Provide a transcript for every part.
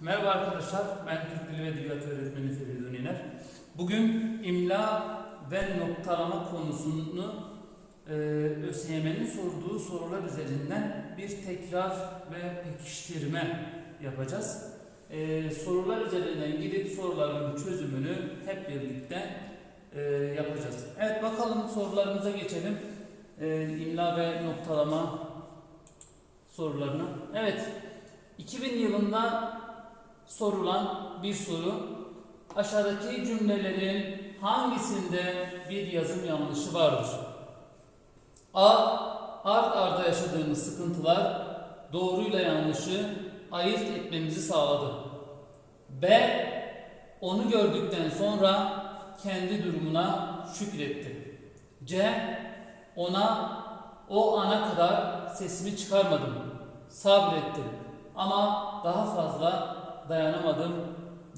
Merhaba arkadaşlar, ben Türk Dili ve Edebiyatı öğretmeni Feridun İner. Bugün imla ve noktalama konusunu e, ÖSYM'nin sorduğu sorular üzerinden bir tekrar ve pekiştirme yapacağız. E, sorular üzerinden gidip soruların çözümünü hep birlikte e, yapacağız. Evet bakalım sorularımıza geçelim. E, imla ve noktalama sorularına. Evet, 2000 yılında sorulan bir soru. Aşağıdaki cümlelerin hangisinde bir yazım yanlışı vardır? A. Art arda yaşadığımız sıkıntılar doğruyla yanlışı ayırt etmemizi sağladı. B. Onu gördükten sonra kendi durumuna şükretti. C. Ona o ana kadar sesimi çıkarmadım. Sabrettim. Ama daha fazla dayanamadım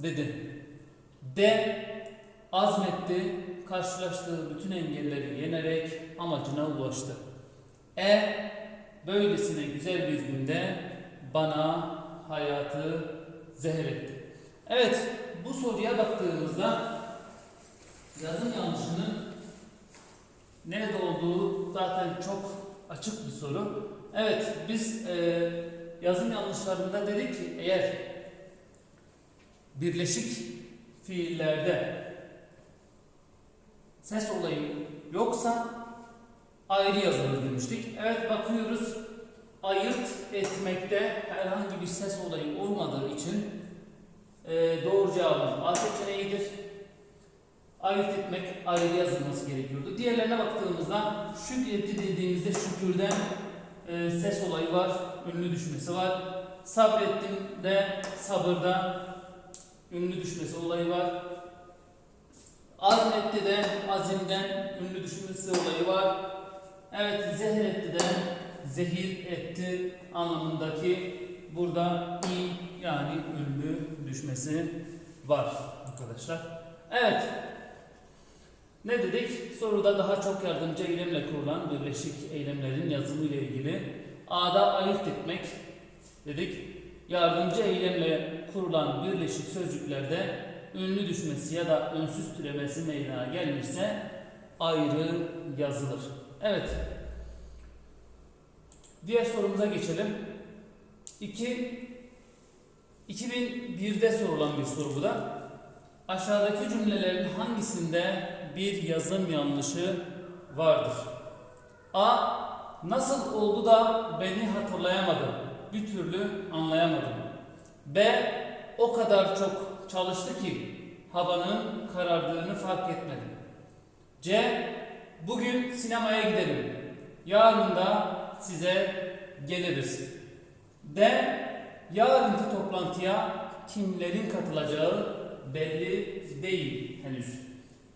dedi. D. Azmetti. Karşılaştığı bütün engelleri yenerek amacına ulaştı. E. Böylesine güzel bir günde bana hayatı zehir etti. Evet, bu soruya baktığımızda yazım yanlışının nerede olduğu zaten çok açık bir soru. Evet, biz e, yazım yanlışlarında dedik ki eğer birleşik fiillerde ses olayı yoksa ayrı yazılır demiştik. Evet bakıyoruz ayırt etmekte herhangi bir ses olayı olmadığı için e, doğru cevabımız A seçeneğidir. Ayırt etmek ayrı yazılması gerekiyordu. Diğerlerine baktığımızda şükretti dediğimizde şükürden e, ses olayı var, ünlü düşmesi var. Sabrettim de sabırda ünlü düşmesi olayı var. Azmetti de azimden ünlü düşmesi olayı var. Evet zehir etti de zehir etti anlamındaki burada i yani ünlü düşmesi var arkadaşlar. Evet. Ne dedik? Soruda daha çok yardımcı eylemle kurulan birleşik eylemlerin yazımı ile ilgili A'da ayırt etmek dedik. Yardımcı eylemle kurulan birleşik sözcüklerde ünlü düşmesi ya da önsüz türemesi meydana gelmişse ayrı yazılır. Evet. Diğer sorumuza geçelim. 2 2001'de sorulan bir soru bu da. Aşağıdaki cümlelerin hangisinde bir yazım yanlışı vardır? A. Nasıl oldu da beni hatırlayamadı? Bir türlü anlayamadım. B. O kadar çok çalıştı ki havanın karardığını fark etmedi. C. Bugün sinemaya gidelim. Yarın da size geliriz. D. Yarınki toplantıya kimlerin katılacağı belli değil henüz.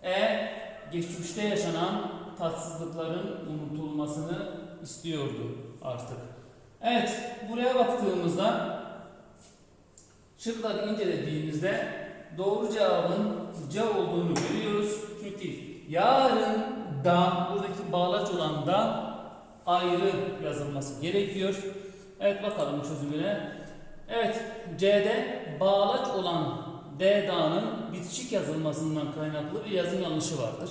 E. Geçmişte yaşanan tatsızlıkların unutulmasını istiyordu artık. Evet, buraya baktığımızda şıkları incelediğimizde doğru cevabın C olduğunu görüyoruz. Çünkü yarın da buradaki bağlaç olan da ayrı yazılması gerekiyor. Evet bakalım çözümüne. Evet C'de bağlaç olan D dağının bitişik yazılmasından kaynaklı bir yazım yanlışı vardır.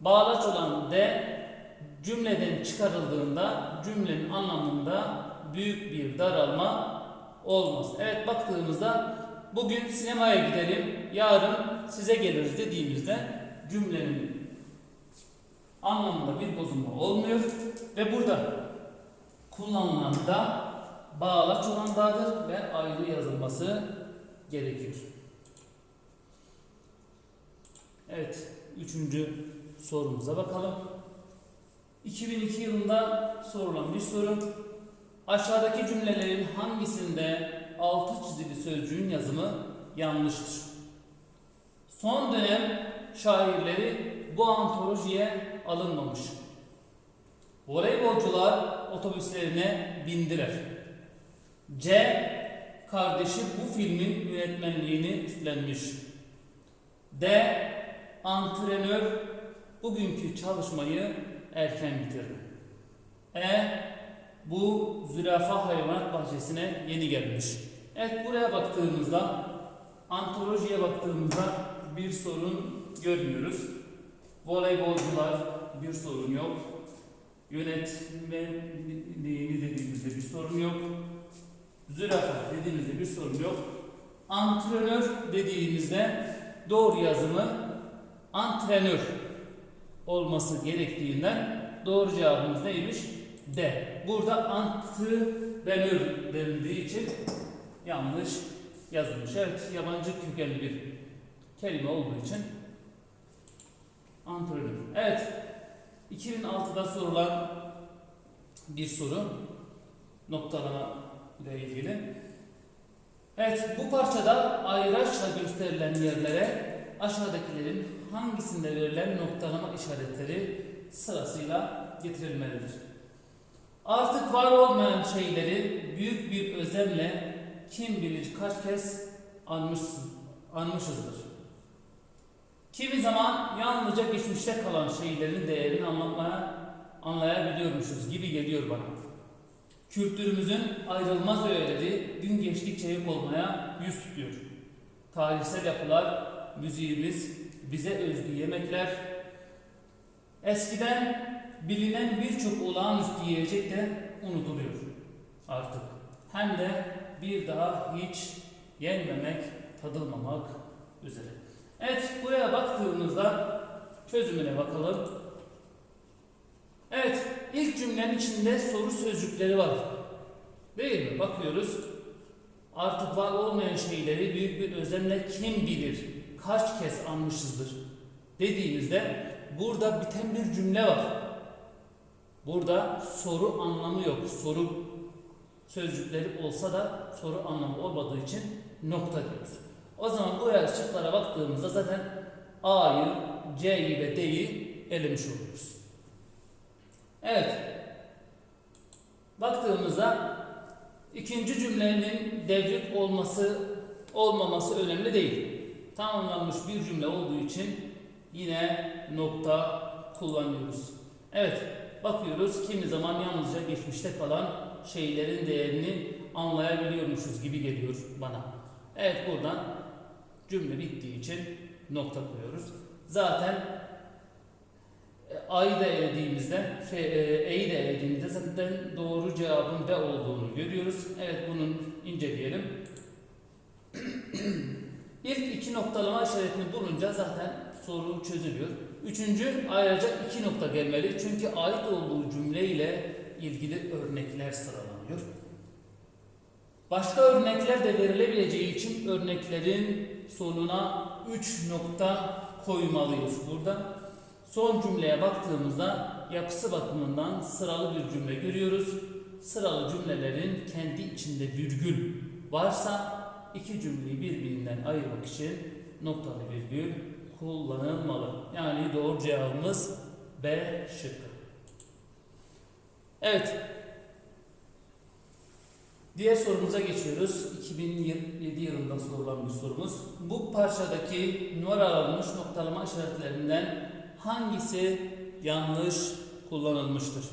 Bağlaç olan D cümleden çıkarıldığında cümlenin anlamında büyük bir daralma olmaz. Evet baktığımızda bugün sinemaya gidelim, yarın size geliriz dediğimizde cümlenin anlamında bir bozulma olmuyor ve burada kullanılan da bağlaç olan da'dır ve ayrı yazılması gerekiyor. Evet, üçüncü sorumuza bakalım. 2002 yılında sorulan bir soru. Aşağıdaki cümlelerin hangisinde altı çizili sözcüğün yazımı yanlıştır? Son dönem şairleri bu antolojiye alınmamış. Voleybolcular otobüslerine bindiler. C. Kardeşi bu filmin yönetmenliğini üstlenmiş. D. Antrenör bugünkü çalışmayı erken bitirdi. E. Bu zürafa hayvanat bahçesine yeni gelmiş. Evet buraya baktığımızda antolojiye baktığımızda bir sorun görmüyoruz. Voleybolcular bir sorun yok. Yönetmeliğini dediğimizde bir sorun yok. Zürafa dediğimizde bir sorun yok. Antrenör dediğimizde doğru yazımı antrenör olması gerektiğinden doğru cevabımız neymiş? D. Burada antrenör denildiği için yanlış yazılmış. Evet, yabancı kökenli bir kelime olduğu için antrenör. Evet, 2006'da sorulan bir soru noktalama ile ilgili. Evet, bu parçada ayraçla gösterilen yerlere aşağıdakilerin hangisinde verilen noktalama işaretleri sırasıyla getirilmelidir. Artık var olmayan şeyleri büyük bir özenle kim bilir kaç kez anmış, anmışızdır. Kimi zaman yalnızca geçmişte kalan şeylerin değerini anlatmaya anlayabiliyormuşuz gibi geliyor bana. Kültürümüzün ayrılmaz öğeleri gün geçtikçe yok olmaya yüz tutuyor. Tarihsel yapılar, müziğimiz, bize özgü yemekler, eskiden bilinen birçok olağanüstü yiyecek de unutuluyor artık. Hem de bir daha hiç yenmemek, tadılmamak üzere. Evet, buraya baktığımızda çözümüne bakalım. Evet, ilk cümlenin içinde soru sözcükleri var. Değil mi? Bakıyoruz. Artık var olmayan şeyleri büyük bir özenle kim bilir, kaç kez anmışızdır dediğimizde burada biten bir cümle var. Burada soru anlamı yok. Soru sözcükleri olsa da soru anlamı olmadığı için nokta diyoruz. O zaman buraya şıklara baktığımızda zaten A'yı, C'yi ve D'yi elemiş oluyoruz. Evet. Baktığımızda ikinci cümlenin devrik olması olmaması önemli değil. Tamamlanmış bir cümle olduğu için yine nokta kullanıyoruz. Evet. Bakıyoruz kimi zaman yalnızca geçmişte kalan şeylerin değerini anlayabiliyormuşuz gibi geliyor bana. Evet buradan cümle bittiği için nokta koyuyoruz. Zaten e, A'yı da elediğimizde, şey, e, E'yi de elediğimizde zaten doğru cevabın B olduğunu görüyoruz. Evet bunun inceleyelim. İlk iki noktalama işaretini bulunca zaten soru çözülüyor. Üçüncü ayrıca iki nokta gelmeli. Çünkü ait olduğu cümle ile ilgili örnekler sıralanıyor. Başka örnekler de verilebileceği için örneklerin sonuna 3 nokta koymalıyız burada. Son cümleye baktığımızda yapısı bakımından sıralı bir cümle görüyoruz. Sıralı cümlelerin kendi içinde virgül varsa iki cümleyi birbirinden ayırmak için noktalı virgül kullanılmalı. Yani doğru cevabımız B şıkkı. Evet. Diğer sorumuza geçiyoruz. 2007 yılında sorulan bir sorumuz. Bu parçadaki numaralanmış noktalama işaretlerinden hangisi yanlış kullanılmıştır?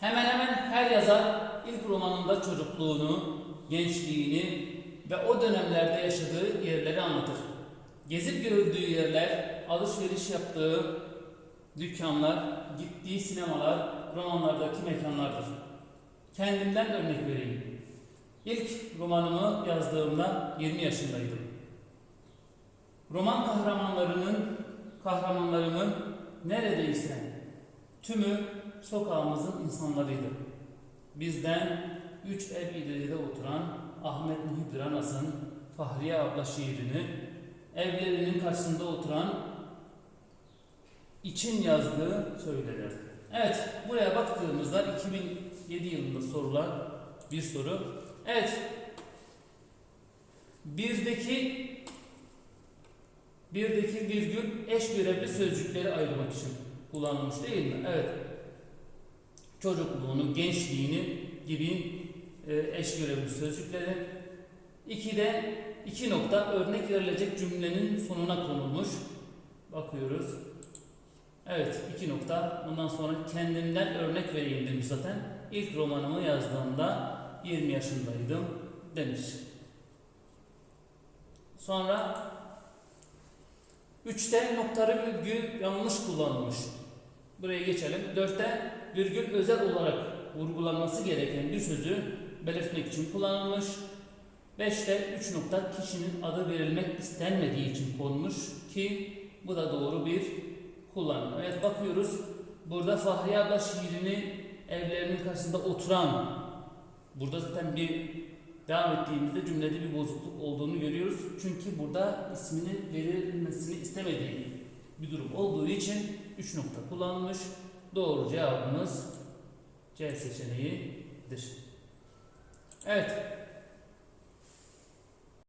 Hemen hemen her yazar ilk romanında çocukluğunu, gençliğini ve o dönemlerde yaşadığı yerleri anlatır. Gezip gördüğü yerler, alışveriş yaptığı dükkanlar, gittiği sinemalar, romanlardaki mekanlardır. Kendimden örnek vereyim. İlk romanımı yazdığımda 20 yaşındaydım. Roman kahramanlarının kahramanlarımın neredeyse tümü sokağımızın insanlarıydı. Bizden üç ev ileride oturan Ahmet Muhibir Anas'ın Fahriye abla şiirini, evlerinin karşısında oturan için yazdığı söylenir. Evet, buraya baktığımızda 2007 yılında sorulan bir soru. Evet, birdeki birdeki virgül eş görevli sözcükleri ayırmak için kullanılmış değil mi? Evet. Çocukluğunu, gençliğini gibi eş görevli sözcükleri. İki de iki nokta örnek verilecek cümlenin sonuna konulmuş. Bakıyoruz. Evet, iki nokta. Bundan sonra kendimden örnek vereyim demiş zaten. İlk romanımı yazdığımda 20 yaşındaydım demiş. Sonra 3'te noktalı virgül yanlış kullanılmış. Buraya geçelim. 4'te virgül özel olarak vurgulanması gereken bir sözü belirtmek için kullanılmış. 5'te 3 nokta kişinin adı verilmek istenmediği için konmuş ki bu da doğru bir kullanım. Evet bakıyoruz. Burada Fahriye abla şiirini evlerinin karşısında oturan burada zaten bir devam ettiğimizde cümlede bir bozukluk olduğunu görüyoruz. Çünkü burada isminin verilmesini istemediği bir durum olduğu için 3 nokta kullanılmış. Doğru cevabımız C seçeneğidir. Evet.